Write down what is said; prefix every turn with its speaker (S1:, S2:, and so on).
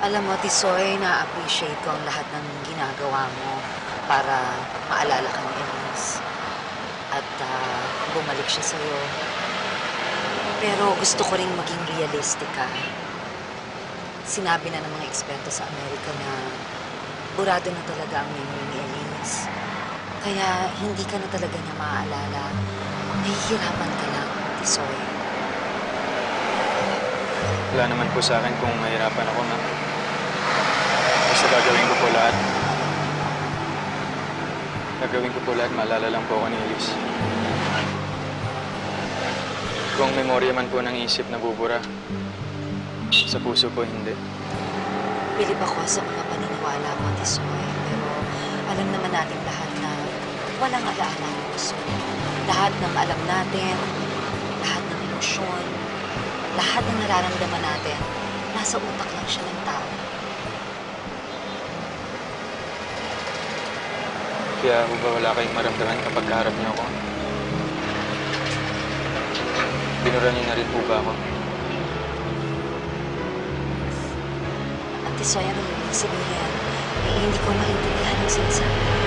S1: Alam mo, Tisoy, na-appreciate ko ang lahat ng ginagawa mo para maalala ka ni Elise. At ah, bumalik siya sa'yo. Pero gusto ko ring maging realistic ka. Sinabi na ng mga eksperto sa Amerika na burado na talaga ang memory ni Elise. Kaya hindi ka na talaga niya maaalala. Nahihirapan ka lang, Tisoy.
S2: Wala naman po sa akin kung mahirapan ako, ma'am. Gagawin ko po lahat. Gagawin ko po lahat, maalala lang po ako ni Elise. Kung memorya man po ng isip na bubura, sa puso po hindi.
S1: Bilib ako sa mga paniniwala mo, Tisoy. Pero alam naman natin lahat na walang alaala ang puso. Lahat ng alam natin, lahat ng emosyon, lahat ng nararamdaman natin, nasa utak lang siya ng tao.
S2: Kaya ho ba wala kayong maramdaman kapag kaharap niyo ako? Binura niyo na rin po ba ako?
S1: At Tisoy, ano yung ibig sabihin? Eh, hindi ko maintindihan yung sinasabi.